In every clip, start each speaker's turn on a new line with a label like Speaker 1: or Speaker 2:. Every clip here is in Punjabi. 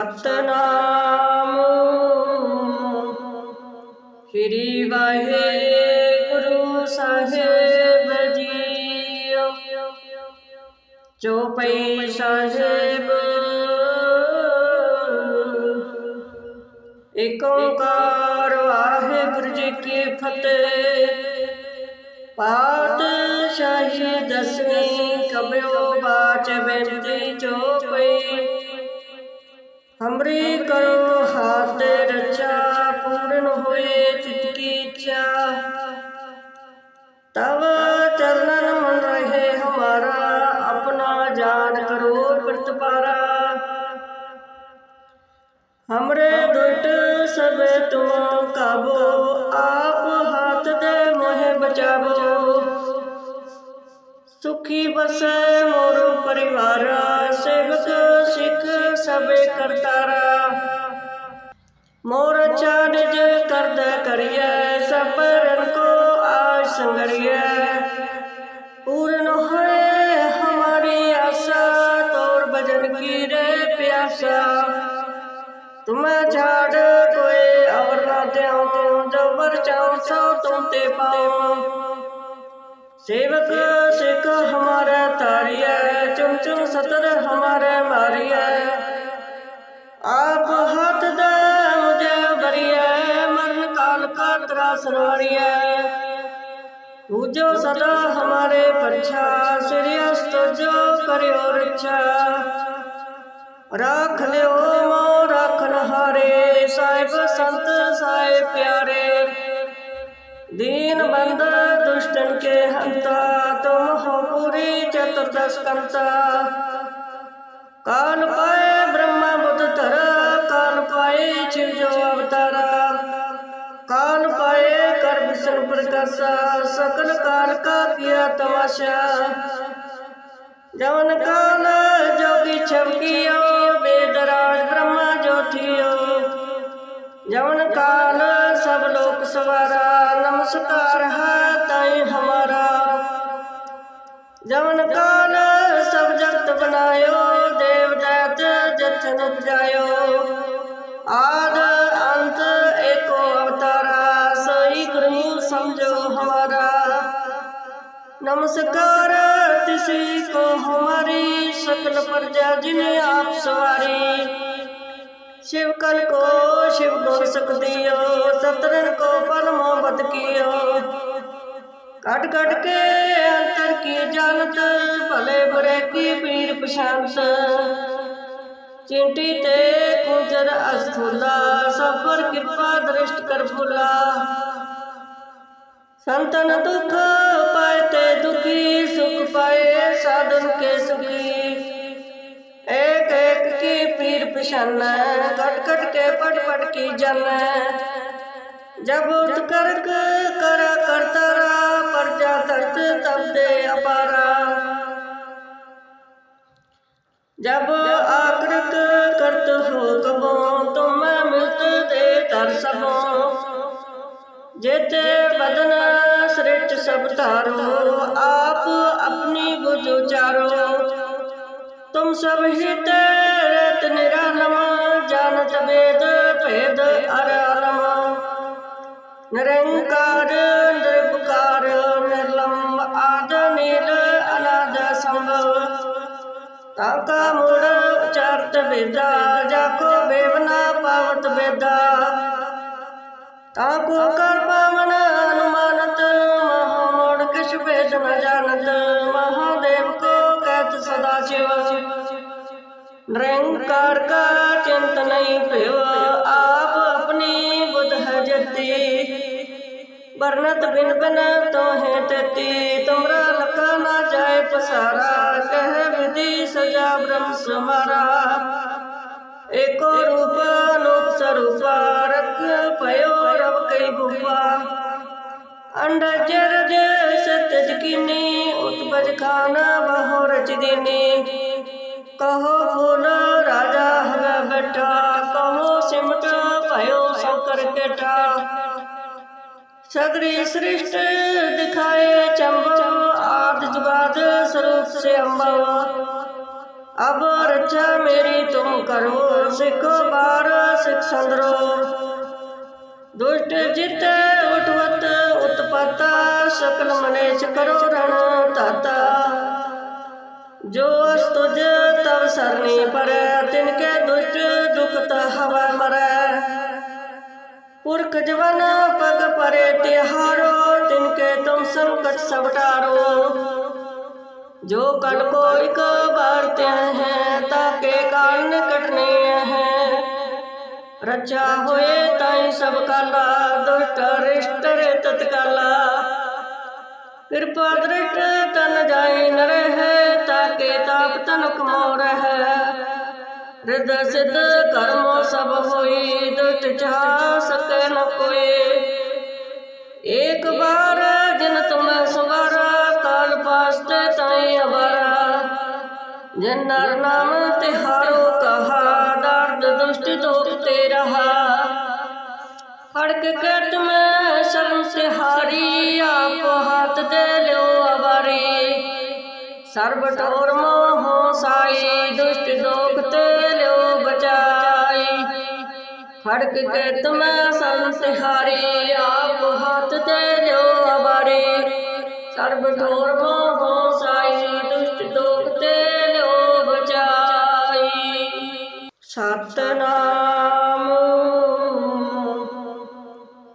Speaker 1: ਸਤਨਾਮ। ਸ੍ਰੀ ਵਾਹਿਗੁਰੂ ਸਾਹਿਬ ਜੀਓ। ਚੋਪਈ ਸਾਹਿਬ। ਏਕ ਵਾਹਿਗੁਰੂ ਜੀ ਕੀ ਫਤਿਹ। ਪਾਠ ਸ਼ਾਹੀ ਦਸਵੀਂ ਕਬਿਓ ਬਾਚ ਬੇਨਤੀ ਚੋਪਈ ਹਮਰੀ ਕਰੋ, ਹਾਥ ਰਚਾ ਪੂਰਨ ਹੋਏ ਚਿਤ ਕੀ ਇੱਛਾ। ਤਵ ਚਰਨਨ ਮਨ ਰਹੇ ਹਮਾਰਾ, ਆਪਣਾ ਜਾਨ ਕਰੋ ਪ੍ਰਤਪਾਰਾ ਹਮਰੇ ਦੁਟ ਸਭ ਤੁਮ ਕਾਬੋ, ਆਪ ਹਾਥ ਦੇ ਮੋਹਿ ਬਚਾਵੋ। ਸੁਖੀ ਬਸੈ ਮੋਰ ਪਰਿਵਾਰ ਸਭੇ ਕਰਤਾਰਾ। ਮੋਰ ਚਾਨਜ ਕਰਦ ਕਰਿਐ ਸਭਰਨ ਕੋ ਆਜ ਸੰਗਰਿਐ। ਪੂਰਨ ਹੋਏ ਹਮਾਰੀ ਆਸਾ, ਤੋਰ ਭਜਨ ਕੀ ਰੇ ਪਿਆਸਾ। ਤੁਮੈ ਛਾੜ ਕੋਈ ਅਵਰ ਨਾ ਦਿਉ ਤਿਉ ਜਬਰ ਚਾਉ ਸੋ ਤੁਮ ਤੇ ਪਾਉ। ਸੇਵਕ ਸਿੱਖ ਹਮਾਰੇ ਤਾਰੀਐ ਚੁਮ ਚੁਮ ਸਤਰ ਹਮਾਰੇ ਮਾਰੀਐ। ਸਮਾਣੀਐ ਤੂਜੋ ਸਦਾ ਹਮਾਰੇ ਪਛਾ ਸਿਰਿਅਸ ਤੁਜੋ ਕਰਿਓ ਰਛਾ। ਰਾਖ ਲਿਓ ਮੋ ਰਾਖਨ ਹਾਰੇ ਸਾਹਿਬ ਸੰਤ ਸਾਏ ਪਿਆਰੇ। ਦੀਨ ਬੰਦ ਦੁਸ਼ਟਨ ਕੇ ਹੰਤਾ, ਤੁਮ ਹੋ ਪੂਰੀ ਚਤੁਰਦਸ ਕੰਤਾ। ਕਾਨ ਪਾਏ ਬ੍ਰਹਮਾ ਬੁੱਧ ਧਰ, ਕਾਨ ਪਾਏ ਚਿਵਜੋ कर विष्णु प्रकाशा सकल काल का किया तमाशा जवन काल जोगी छवकियो वेदराज ब्रह्मा ज्योतियो जवन काल सब लोक सवारा नमस्कार है ताई हमारा जवन काल सब जगत बनायो देव दैत जचन उपजायो आद नमस्कार तिसी को हमारी सकल प्रजा जिन्हें आप सवारी शिव कल को शिव गुण सकदियो सतरन को पल मोहब्बत कियो कट कट के अंतर की जानत भले बुरे की पीर पशांत चिंटी ते कुंजर अस्थूला सब पर कृपा दृष्ट कर फूला संतन दुख पाए ते दुखी सुख पाए साधन के सुखी एक एक की पीर पिछान कट कट के पट पट की जन जब उठ कर करा करतारा प्रजा धरत तब दे अपारा जब आकृत करत हो कबो तुम मिलत दे कर सबो जेते बदन सृष्ट सब तारो आप अपनी बुझ उचारो तुम सब ही तेरत निरालम जानत वेद भेद अरालम निरंकार निर्विकार निर्लंब आद नील अनाद संभव ताका मूड उचारत वेदा जाको बेवना पावत वेदा ताको कर पावन निरंकार का चिंत नहीं भयो आप अपनी बुध जती। वर्णत बिन बिन तो है तेती तुमरा लखा ना जाए पसारा, कह विधि सजा ब्रह्म समारा। एको रूप अनूप स्वरूप, रख भयो रव कई भूपा। अंड जरज सत्य कीनी उत्पज खाना बहु रच दीनी। कहो फूल राजा हवा बैठा कहो सिमट भयो शंकर केटा सगरी सृष्ट दिखाए चंबो आद जुगाद स्वरूप से अम्बो अब रक्षा मेरी तुम करो सिख बार सिख संदरो दुष्ट जित उठवत उत्पत्ता सकल मनेश करो रण ताता जो अस्तुज तब सरनी पर तिनके दुष्ट दुखत हवा मरै पुरख जवन पग परे तिहारो तिनके तुम संकट सब टारो जो कल को एक बारते हैं ताके काल निकटने हैं रक्षा होए ताई सब काला दुष्ट रिष्ट रे तत्काला ਕਿਰਪਾ ਦ੍ਰਿਟ ਤਨ ਜਾਏ ਨਰੇ ਹੈ ਤਾਕੇ ਤਾਪ ਤਨ ਕਮੋ ਰਹਿ ਰਿਦ ਸਿਧ ਕਰਮੋ ਸਭ ਹੋਈ ਦੁਟ ਚਾਹ ਸਕੈ ਨ ਕੋਈ। ਏਕ ਬਾਰ ਜਿਨ ਤੁਮੈ ਸੁਵਾਰਾ, ਕਾਲ ਪਾਸਤੇ ਤਾਈ ਅਵਾਰਾ। ਜਿਨ ਨਰ ਨਾਮ ਤਿਹਾਰੋ ਸਰਬ ਟੋਰ ਮੋਹ ਸਾਈ ਦੁਸ਼ਟ ਦੋਖ ਤੇ ਲਿਓ ਬਚਾਈ। ਖੜਕ ਕੇ ਤਮੈ ਸੰਤ ਹਾਰੀ ਆਪ ਹੱਥ ਤੇ ਲਿਓ ਅਬਾਰੇ। ਸਰਬ ਟੋਰ ਮੋਹ ਸਾਈ ਦੁਸ਼ਟ ਦੋਖ ਤੇ ਲਿਓ ਬਚਾਈ। ਸਤਨਾਮ।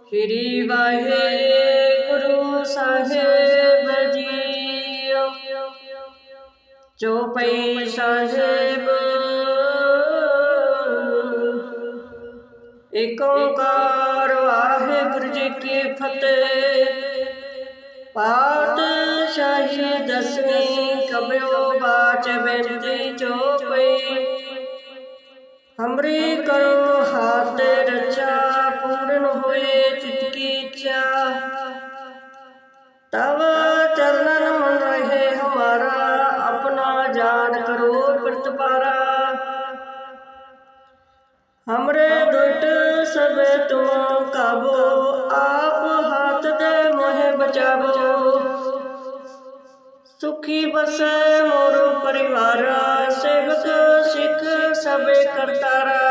Speaker 1: ਸ੍ਰੀ ਵਾਹਿਗੁਰੂ ਸਾਹਿਬ। ਚੌਪਈ ਸਾਹਿਬ ਏਕ ਓੰਕਾਰ ਵਾਹਿਗੁਰੂ ਜੀ ਕੀ ਫਤਿਹ। ਪਾਤਸ਼ਾਹੀ ਦਸਵੀਂ ਕਬਿਓ ਬਾਚ ਬਿੰਦੀ ਚੌਪਈ। ਹਮਰੀ ਕਰੋ, ਹਾਥ ਰਚਾ ਪੂਰਨ ਹੋਏ हमरे दुष्ट सब तुम काबो आप हाथ दे मोहे बचावो सुखी बसे मोरो परिवार सेवक सिख सबे करतारा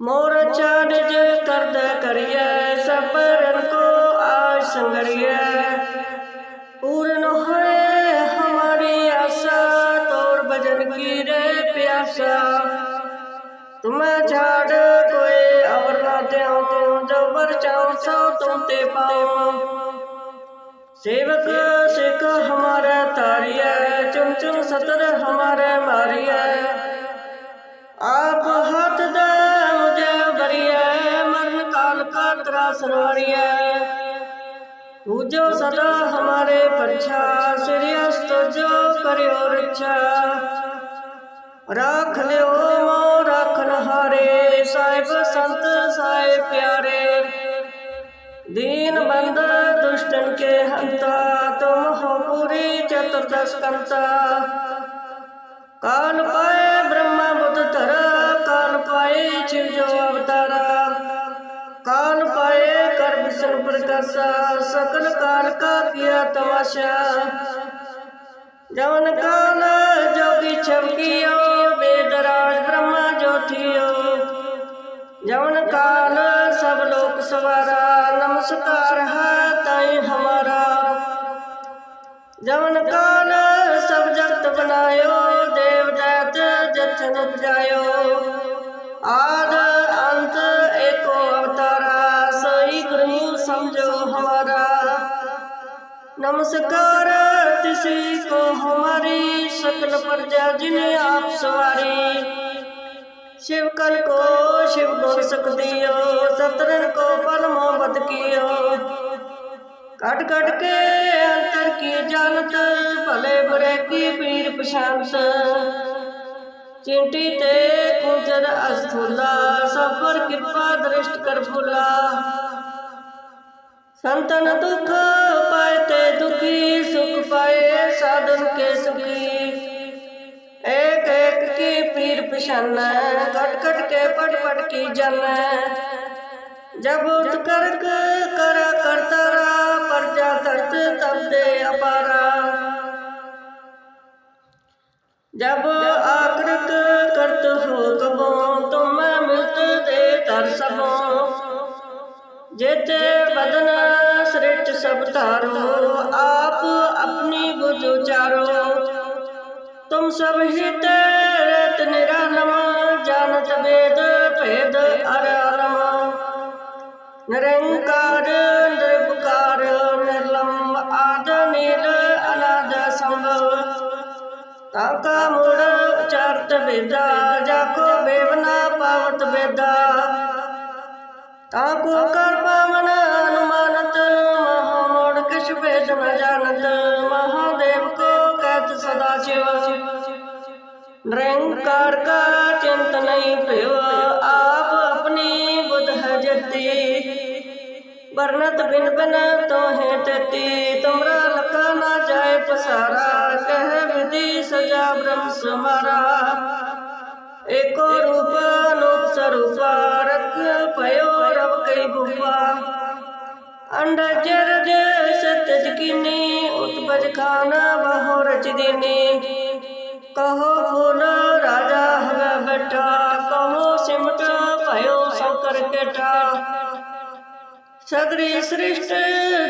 Speaker 1: मोर चारज करद करिए सब रन को आज संगरिए पूर्ण होए हमारी आशा तोर भजन की रे ਪਿਆਸਾ ਤੁਮੇ ਛਾੜ ਕੋਈ ਅਵਰ ਨਾ ਦਿਉ ਤੂੰ ਜਬਰ ਚਾਉ ਸੋ ਤੁਮ ਤੇ ਪਾਉ। ਸੇਵਕ ਸਿੱਖ ਹਮਾਰੇ ਤਾਰੀਐ ਚੁਮ ਚੁਮ ਸਤਰ ਹਮਾਰੇ ਮਾਰੀਐ। ਆਪ ਹੱਥ ਦੇ ਮੁਝੇ ਬਰੀਐ ਮਨ ਕਾਲ ਕਾ ਤਰਾ ਸਰਵਾਰੀਐ ਪੂਜੋ ਸਦਾ ਹਮਾਰੇ ਪਰਛਾ ਸ੍ਰੀ ਅਸਤੋ ਜੋ ਕਰਿਓ ਰਛਾ। ਰੱਖ ਲਿਓ ਮੋ ਰੱਖਨ ਹਾਰੇ ਸਾਹਿਬ, ਸੰਤ, ਸਾਹਿਬ ਪਿਆਰੇ। ਦੀਨ ਬੰਦ, ਦੁਸ਼ਟਨ ਕੇ ਹੰਤਾ, ਤੁਮ ਹੋ ਪੂਰੀ ਚਤੁਰਦਸ ਕੰਤਾ। ਕਾਨ ਪਾਏ ਬ੍ਰਹਮਾ ਬੁੱਧ ਧਰ, ਕਾਨ ਪਾਏ ਜਿਵ ਜੋ ਅਵਤਾਰਾ। ਕਾਨ ਪਾਏ ਕਰ ਬਿਸਰ ਪ੍ਰਕਾਸ਼ਾ, ਸਕਲ ਕਾਲ ਕਾ ਕੀਆ ਤਮਾਸ਼ਾ। जवन काल जोगी छवकियो वेदराज ब्रह्मा ज्योतियो जवन काल सब लोक सवारा नमस्कार है ताई हमारा जवन काल सब जगत बनायो देव दैत जचन उपजायो आद अंत एको अवतारा सही गुरु समझो हमारा नमस्कार तिसी को हमारी सकल प्रजा जिन्हें आप सवारी शिव कल को शिव गुण सुख दियो सतरन को पल मोहब्बत कियो कट कट के अंतर की जानत भले बुरे की पीर पशांत चिंटी ते कुंजर अस्थूला सब पर कृपा दृष्ट कर फूला संतन दुख ਪਇਤੇ ਦੁਖੀ ਸੁਖ ਪਏ, ਸਾਧਨ ਕੇ ਸੁਖੀ। ਏਕ ਏਕ ਕੀ ਪੀਰ ਪਛਾਨੈ ਕਟ ਕਟ ਕੇ ਪੜ ਪੜ ਕੀ ਜਾਣੈ ਜਬ ਉਤ ਕਰਕ ਕਰ ਕਰਤਾ ਰਾ, ਪਰਜਾ ਤਰਤ ਤਬ ਦੇ ਅਪਾਰਾ। ਜਬ ਆਕਰਤ ਕਰਤ ਹੋ ਕਬੋ ਤੁਮ ਮਿਲਤ ਦੇ ਤਰ ਸਭੋ। ਜੇਤੇ ਬਦਨਾ सब तारो आप अपनी बुझ उचारो तुम सब हित रत निरालमा जानत वेद भेद अरालमा निरंकार निरपकार निर्लम आद नील अनाद संभव ताका मूल उचारत वेदा जाको बेवना पावत वेदा ताको कर पावन ਕਿਛ ਭੇਸ ਨ ਜਾਣਤ ਮਹਾਦੇਵ ਕੋ ਕਹਿਤ ਸਦਾ ਸ਼ਿਵ ਨਿਰੰਕਾਰ ਕਾ ਚਿੰਤ ਨਹੀਂ ਭਿਵ ਆਪ ਆਪਣੀ ਬੁਧ ਹੈ ਜਤੀ ਬਰਨਤ ਬਿਨ ਬਿਨ ਤੋਹਿ ਤਤੀ ਤੁਮਰਾ ਲਕਾ ਨਾ ਜਾਏ ਪਸਾਰਾ ਕਹਿ ਵਿਧੀ ਸਜਾ ਬ੍ਰਹਮ ਸਮਾਰਾ ਏਕੋ ਰੂਪ ਅਨੂਪ ਸਰੂਪਾ ਰਖ ਭਇਓ ਰਵ ਕਈ ਭੂਪਾ ਅੰਡਾ ਜਰਜ ਸਤਜ ਕੀਨੀ, ਉਤਪਜ ਖਾਨਾ ਬਹੁ ਰਚ ਦੀਨੀ। ਕਹੋ ਭੋਲਾ ਰਾਜਾ ਹਵੇ ਬੈਠਾ, ਕਹੋ ਸਿਮਟ ਭਇਓ ਸੰਕਰ ਕੇਟਾ ਸਗਰੀ ਸ੍ਰਿਸ਼ਟ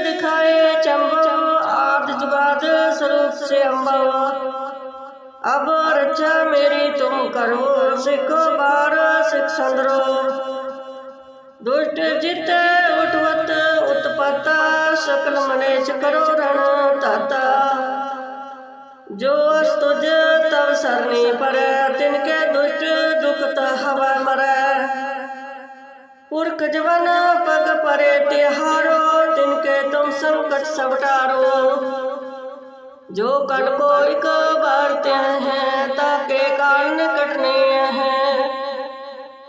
Speaker 1: ਦਿਖਾਏ ਚੰਬੋ ਆਦ ਜਗਾਦ ਸਰੂਪ ਸੇ ਅੰਬਾ ਅਬ ਰਚਾ ਮੇਰੀ ਤੁਮ ਕਰੋ ਸਿੱਖੋ ਬਾਰ ਸਿੱਖ ਸੰਦਰੋ। ਦੁਸ਼ਟ ਜਿਤ ਉਠਵਤ ਦਾਤਾ ਸਕਲ ਮਨੇਸ਼ ਕਰੋ ਰਣ ਤਾਤਾ। ਜੋ ਅਸ ਤੁਜ ਤਵ ਸਰਨੀ ਪਰੈ ਤਿਨ ਕੇ ਦੁਸ਼ਟ ਦੁਖਤ ਹਵਾ ਮਰੈ। ਪੁਰਖ ਜਵਨ ਪਗ ਪਰੇ ਤਿਹਾਰੋ ਤਿਨ ਕੇ ਤੁਮ ਸੰਕਟ ਸਵਟਾਰੋ ਜੋ ਕਣ ਕੋ ਇਕ ਬਾਰ ਤਿਆ ਹੈ ਤਾਂ ਕੇ ਕਾਰਨ ਕਟਨੇ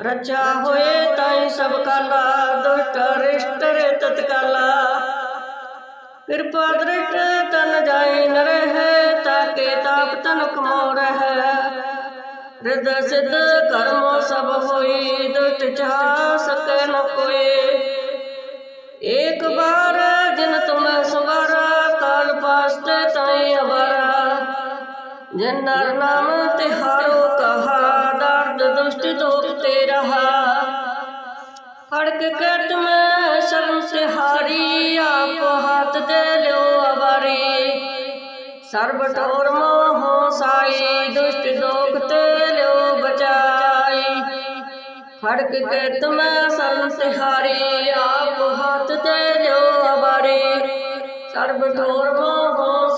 Speaker 1: ਰਚਾ ਹੋਏ ਤੈ ਸਭ ਕਾਲਾ, ਦੁਸ਼ਟ ਰਿਸ਼ਟ ਤਤ ਕਾਲਾ। ਕਿਰਪਾ ਦ੍ਰਿਸ਼ਟ ਤਨ ਜਾਏ ਨਰਹਿ ਹੈ, ਤਾਕੇ ਤਾਪ ਤਨ ਕਮੋ ਰਹਿ। ਰਿਦ ਸਿਧ ਕਰਮੋ ਸਭ ਹੋਈ, ਦੁਸ਼ਟ ਚਾਹ ਸਕੇ ਨ ਕੋਈ ਏਕ ਬਾਰ ਜਿਨ ਤੁਮ ਸੁਬਾਰਾ ਕਾਲ ਪਾਸਤੇ ਤਾਈ ਅਵਾਰਾ। ਜਿਨ ਨਰ ਨਾਮ ਤਿਹਾਰੋ ਸਰਬ ਟੋਰ ਮੋਹ ਸਾਈ, ਦੁਸ਼ਟ ਦੋਖ ਤੇ ਲਿਓ ਬਚਾਈ। ਫੜਕ ਕੇ ਤਮੈ ਸੰਤ ਹਾਰੀ, ਆਪ ਹੱਥ ਤੇ ਲਿਓ ਅਬਾਰੇ। ਸਰਬ ਟੋਰ ਮੋਹ